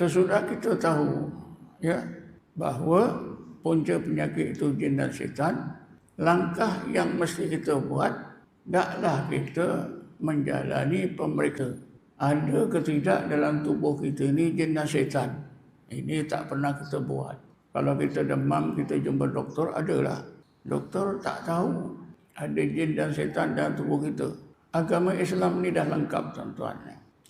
Sesudah kita tahu ya bahawa punca penyakit itu jin dan setan, langkah yang mesti kita buat taklah kita menjalani pemeriksa. Ada ke tidak dalam tubuh kita ini jin dan setan. Ini tak pernah kita buat. Kalau kita demam, kita jumpa doktor, adalah. Doktor tak tahu ada jin dan setan dalam tubuh kita. Agama Islam ini dah lengkap tuan-tuan.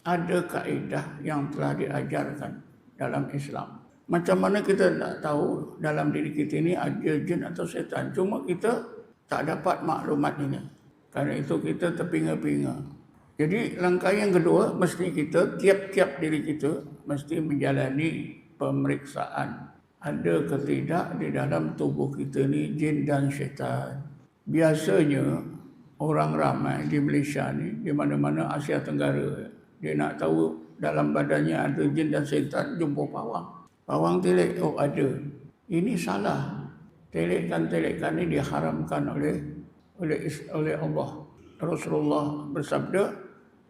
Ada kaedah yang telah diajarkan dalam Islam. Macam mana kita tak tahu dalam diri kita ini ada jin atau setan. Cuma kita tak dapat maklumat ini. Karena itu kita terpinga-pinga. Jadi langkah yang kedua mesti kita tiap-tiap diri kita mesti menjalani pemeriksaan. Ada ke tidak di dalam tubuh kita ni jin dan syaitan. Biasanya orang ramai di Malaysia ni, di mana-mana Asia Tenggara, dia nak tahu dalam badannya ada jin dan syaitan, jumpa pawang. Pawang telik, oh ada. Ini salah. Telekan-telekan ini diharamkan oleh oleh oleh Allah. Rasulullah bersabda,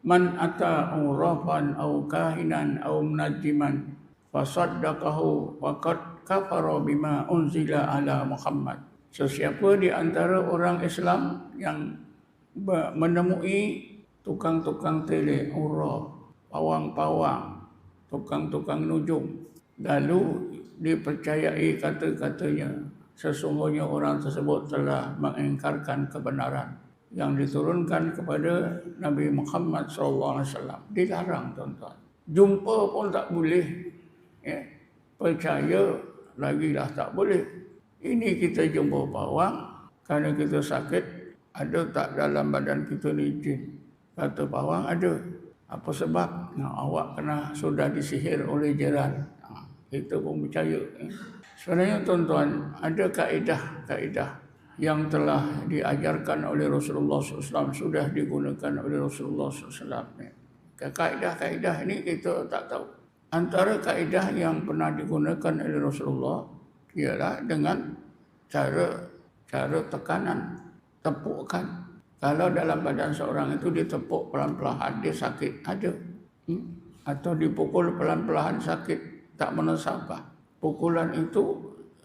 "Man ata urafan au kahinan au munajiman fasaddaqahu faqad kafara bima unzila ala Muhammad." Sesiapa di antara orang Islam yang menemui tukang-tukang tele uraf, pawang-pawang, tukang-tukang nujum, lalu dipercayai kata-katanya sesungguhnya orang tersebut telah mengingkarkan kebenaran yang diturunkan kepada Nabi Muhammad SAW. Dilarang tuan-tuan. Jumpa pun tak boleh. Ya. Percaya lagi lah tak boleh. Ini kita jumpa pawang kerana kita sakit. Ada tak dalam badan kita ni jin? Kata pawang ada. Apa sebab? Nah, awak kena sudah disihir oleh jiran. Kita pun percaya. Ya. Sebenarnya tuan-tuan, ada kaedah-kaedah yang telah diajarkan oleh Rasulullah SAW, sudah digunakan oleh Rasulullah SAW. Kaedah-kaedah ini kita tak tahu. Antara kaedah yang pernah digunakan oleh Rasulullah ialah dengan cara cara tekanan, tepukan. Kalau dalam badan seorang itu ditepuk pelan-pelan, dia sakit, ada. Hmm? Atau dipukul pelan-pelan sakit, tak menasabah pukulan itu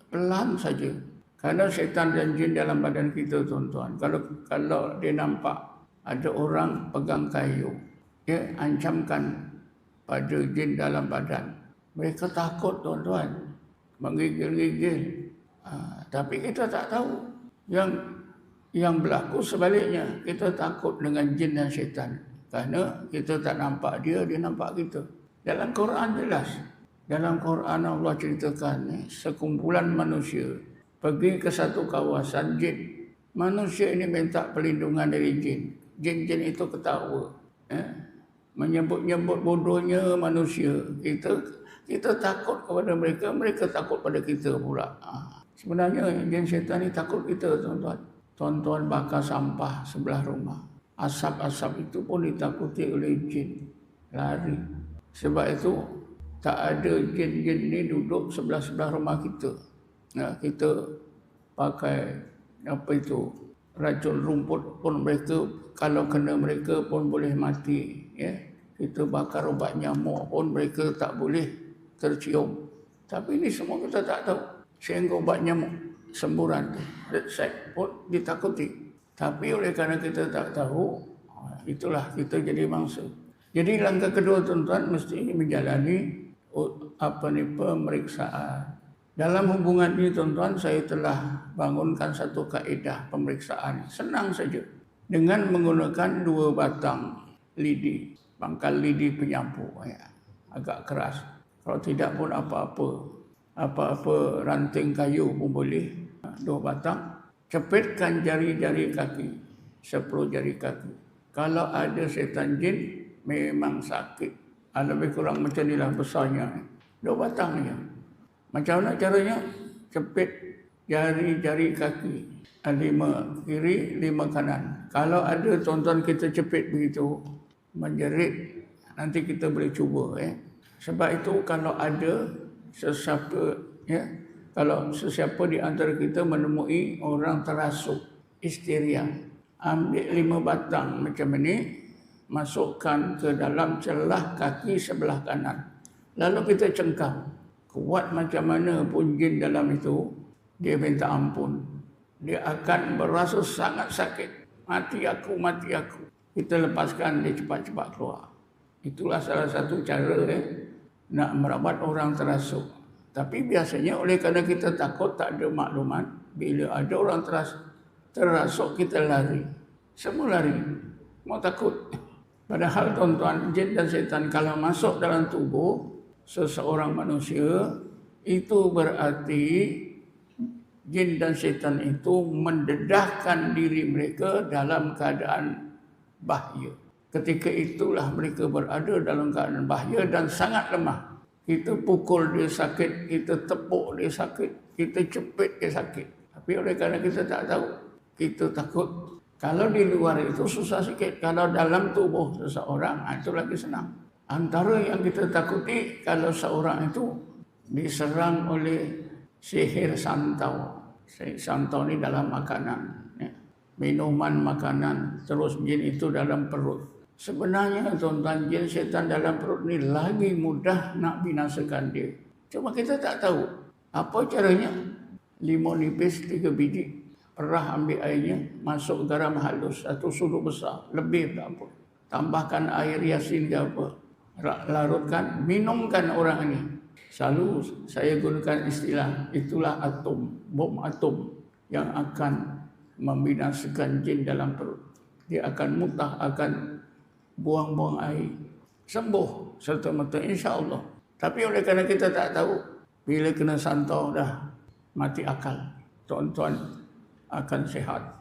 pelan saja. Karena setan dan jin dalam badan kita tuan-tuan. Kalau kalau dia nampak ada orang pegang kayu, dia ancamkan pada jin dalam badan. Mereka takut tuan-tuan. Menggigil-gigil. Ha, tapi kita tak tahu. Yang yang berlaku sebaliknya. Kita takut dengan jin dan setan. Karena kita tak nampak dia, dia nampak kita. Dalam Quran jelas. Dalam Quran Allah ceritakan eh, sekumpulan manusia pergi ke satu kawasan jin. Manusia ini minta perlindungan dari jin. Jin-jin itu ketawa. Eh, menyebut-nyebut bodohnya manusia. Kita kita takut kepada mereka, mereka takut pada kita pula. Ha. Sebenarnya jin syaitan ini takut kita tuan-tuan. Tuan-tuan bakar sampah sebelah rumah. Asap-asap itu pun ditakuti oleh jin. Lari. Sebab itu tak ada jin-jin ni duduk sebelah-sebelah rumah kita. Ya, kita pakai apa itu racun rumput pun mereka kalau kena mereka pun boleh mati. Ya. Kita bakar ubat nyamuk pun mereka tak boleh tercium. Tapi ini semua kita tak tahu. Sehingga ubat nyamuk semburan red pun ditakuti. Tapi oleh kerana kita tak tahu, itulah kita jadi mangsa. Jadi langkah kedua tuan-tuan mesti menjalani apa ni pemeriksaan. Dalam hubungan ini tuan-tuan saya telah bangunkan satu kaedah pemeriksaan. Senang saja. Dengan menggunakan dua batang lidi. Pangkal lidi penyampu. Ya. Agak keras. Kalau tidak pun apa-apa. Apa-apa ranting kayu pun boleh. Dua batang. Cepitkan jari-jari kaki. Sepuluh jari kaki. Kalau ada setan jin, memang sakit. Ah, lebih kurang macam inilah besarnya. Dua batang ni. Macam mana caranya? Cepit jari-jari kaki. Ah, lima kiri, lima kanan. Kalau ada tuan-tuan kita cepit begitu, menjerit, nanti kita boleh cuba. Eh. Sebab itu kalau ada sesiapa, ya, kalau sesiapa di antara kita menemui orang terasuk, histeria, ambil lima batang macam ini, masukkan ke dalam celah kaki sebelah kanan. Lalu kita cengkam. Kuat macam mana pun jin dalam itu, dia minta ampun. Dia akan berasa sangat sakit. Mati aku, mati aku. Kita lepaskan dia cepat-cepat keluar. Itulah salah satu cara eh, nak merawat orang terasuk. Tapi biasanya oleh kerana kita takut tak ada maklumat, bila ada orang terasuk, terasuk kita lari. Semua lari. Mau takut. Padahal tuan-tuan, jin dan setan kalau masuk dalam tubuh, seseorang manusia itu berarti jin dan setan itu mendedahkan diri mereka dalam keadaan bahaya. Ketika itulah mereka berada dalam keadaan bahaya dan sangat lemah. Kita pukul dia sakit, kita tepuk dia sakit, kita cepit dia sakit. Tapi oleh kerana kita tak tahu, kita takut. Kalau di luar itu susah sikit. Kalau dalam tubuh seseorang, itu lagi senang. Antara yang kita takuti kalau seorang itu diserang oleh sihir santau. Sihir santau ni dalam makanan. Ya. Minuman makanan terus jin itu dalam perut. Sebenarnya tuan-tuan jin setan dalam perut ni lagi mudah nak binasakan dia. Cuma kita tak tahu apa caranya. Limau nipis tiga biji. Perah ambil airnya, masuk garam halus satu sudut besar, lebih tak apa. Tambahkan air yasin ke apa, larutkan, minumkan orang ini. Selalu saya gunakan istilah, itulah atom, bom atom yang akan membinasakan jin dalam perut. Dia akan mutah, akan buang-buang air. Sembuh serta-merta insya Allah. Tapi oleh kerana kita tak tahu, bila kena santau dah mati akal, tuan-tuan akan sehat.